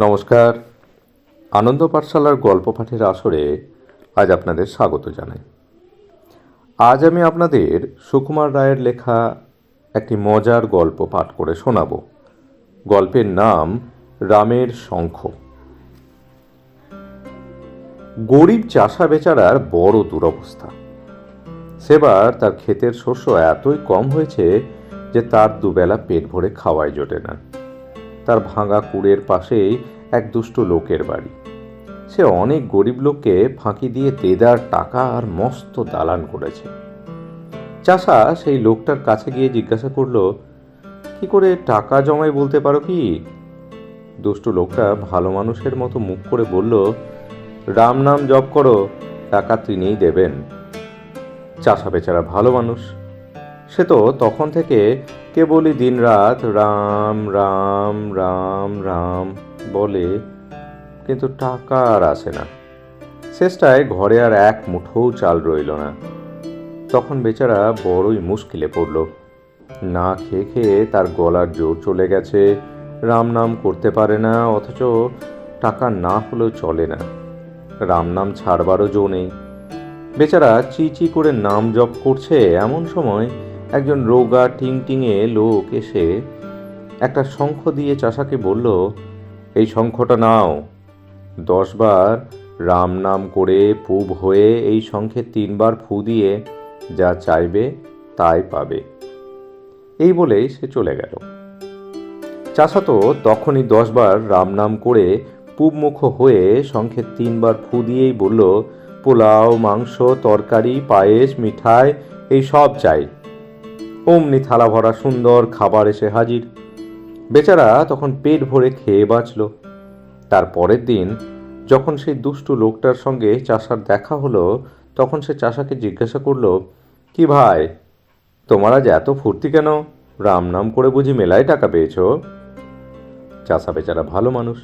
নমস্কার। আনন্দ পাঠশালার গল্প পাঠের আসরে আজ আপনাদের স্বাগত জানাই। আজ আমি আপনাদের সুকুমার রায়ের লেখা একটি মজার গল্প পাঠ করে শোনাব। গল্পের নাম রামের শঙ্খ। গরিব চাষা বেচারার বড় দুরবস্থা। সেবার তার ক্ষেতের শস্য এতই কম হয়েছে যে তার দুবেলা পেট ভরে খাওয়াই জোটে না। তার ভাঙা কুড়ের পাশেই এক দুষ্ট লোকের বাড়ি। সে অনেক গরিব লোককে ফাঁকি দিয়ে দেদার টাকা আর মস্ত দালান করেছে। চাষা সেই লোকটার কাছে গিয়ে জিজ্ঞাসা করল, কি করে টাকা জমাই বলতে পারো কি? দুষ্ট লোকটা ভালো মানুষের মতো মুখ করে বলল, রাম নাম জপ করো, টাকা তিনিই দেবেন। চাষা বেচারা ভালো মানুষ। সে তো তখন থেকে কেবলই দিনরাত রাম রাম রাম রাম বলে, কিন্তু টাকা আর আসে না। শেষটায় ঘরে আর এক মুঠোও চাল রইল না। তখন বেচারা বড়ই মুশকিলে পড়ল। না খেয়ে খেয়ে তার গলার জোর চলে গেছে। রাম নাম করতে পারে না, অথচ টাকা না হলেও চলে না। রাম নাম ছাড়বারও জো নেই। বেচারা চি চি করে নাম জপ করছে এমন সময় একজন রোগা টিং টিঙে লোক এসে একটা শঙ্খ দিয়ে চাষাকে বলল, এই শঙ্খটা নাও। দশবার রাম নাম করে পুব হয়ে এই শঙ্খে তিনবার ফু দিয়ে যা চাইবে তাই পাবে। এই বলেই সে চলে গেল। চাষা তো তখনই দশবার রাম নাম করে পূবমুখ হয়ে শঙ্খে তিনবার ফু দিয়েই বলল, পোলাও, মাংস, তরকারি, পায়েস, মিঠাই, এই সব চাই। অমনি থালা ভরা সুন্দর খাবার এসে হাজির। বেচারা তখন পেট ভরে খেয়ে বাঁচল। তার পরের দিন যখন সেই দুষ্টু লোকটার সঙ্গে চাষার দেখা হলো, তখন সে চাষাকে জিজ্ঞাসা করল, কি ভাই, তোমার আজ এত ফুর্তি কেন? রাম নাম করে বুঝি মেলায় টাকা পেয়েছ? চাষা বেচারা ভালো মানুষ।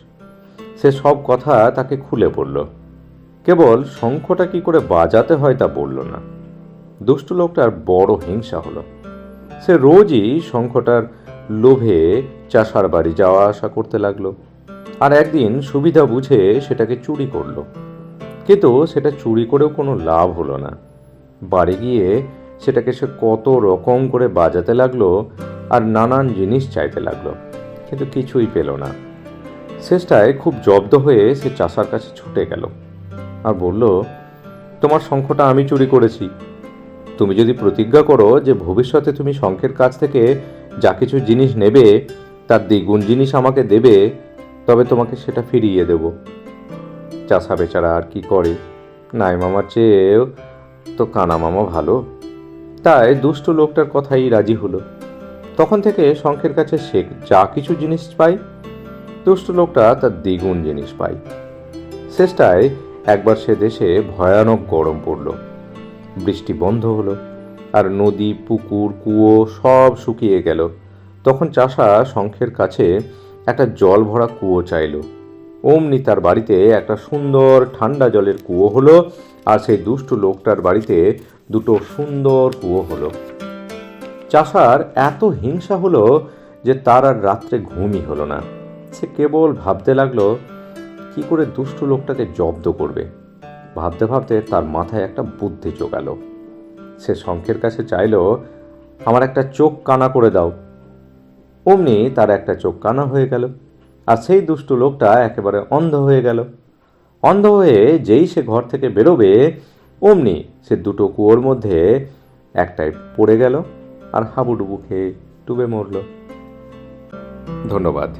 সে সব কথা তাকে খুলে পড়ল কেবল শঙ্খটা কি করে বাজাতে হয় তা বলল না। দুষ্টু লোকটার বড় হিংসা হলো। সে রোজই শঙ্খটার লোভে চাষার বাড়ি যাওয়া আসা করতে লাগল। আর একদিন সুবিধা বুঝে সেটাকে চুরি করল। কিন্তু সেটা চুরি করেও কোনো লাভ হলো না। বাড়ি গিয়ে সেটাকে সে কত রকম করে বাজাতে লাগল আর নানান জিনিস চাইতে লাগল, কিন্তু কিছুই পেল না। শেষটায় খুব জব্দ হয়ে সে চাষার কাছে ছুটে গেল আর বলল, তোমার শঙ্খটা আমি চুরি করেছি। তুমি যদি প্রতিজ্ঞা করো যে ভবিষ্যতে তুমি শঙ্খের কাছ থেকে যা কিছু জিনিস নেবে, তার দ্বিগুণ জিনিস আমাকে দেবে, তবে তোমাকে সেটা ফিরিয়ে দেব। চাষা বেচারা আর কি করে? নাই মামার চেয়েও তো কানা মামা ভালো। তাই দুষ্ট লোকটার কথাই রাজি হলো। তখন থেকে শঙ্খের কাছে সে যা কিছু জিনিস পায়, দুষ্ট লোকটা তার দ্বিগুণ জিনিস পায়। শেষটায় একবার সে দেশে ভয়ানক গরম পড়ল। বৃষ্টি বন্ধ হলো, আর নদী, পুকুর, কুয়ো সব শুকিয়ে গেল। তখন চাষা শঙ্খের কাছে একটা জল ভরা কুয়ো চাইল। অমনি তার বাড়িতে একটা সুন্দর ঠান্ডা জলের কুয়ো হলো, আর সেই দুষ্টু লোকটার বাড়িতে দুটো সুন্দর কুয়ো হলো। চাষার এত হিংসা হলো যে তার আর রাত্রে ঘুমই হলো না। সে কেবল ভাবতে লাগল, কি করে দুষ্টু লোকটাকে জব্দ করবে? ভাবতে ভাবতে তার মাথায় একটা বুদ্ধি জোগালো। সে শঙ্খের কাছে চাইলো, আমার একটা চোখ কানা করে দাও। অমনি তার একটা চোখ কানা হয়ে গেল, আর সেই দুষ্টু লোকটা একেবারে অন্ধ হয়ে গেল। অন্ধ হয়ে যেই সে ঘর থেকে বেরোবে, অমনি সে দুটো কুয়োর মধ্যে একটাই পড়ে গেল আর হাবুডুবু খেয়ে ডুবে মরল। ধন্যবাদ।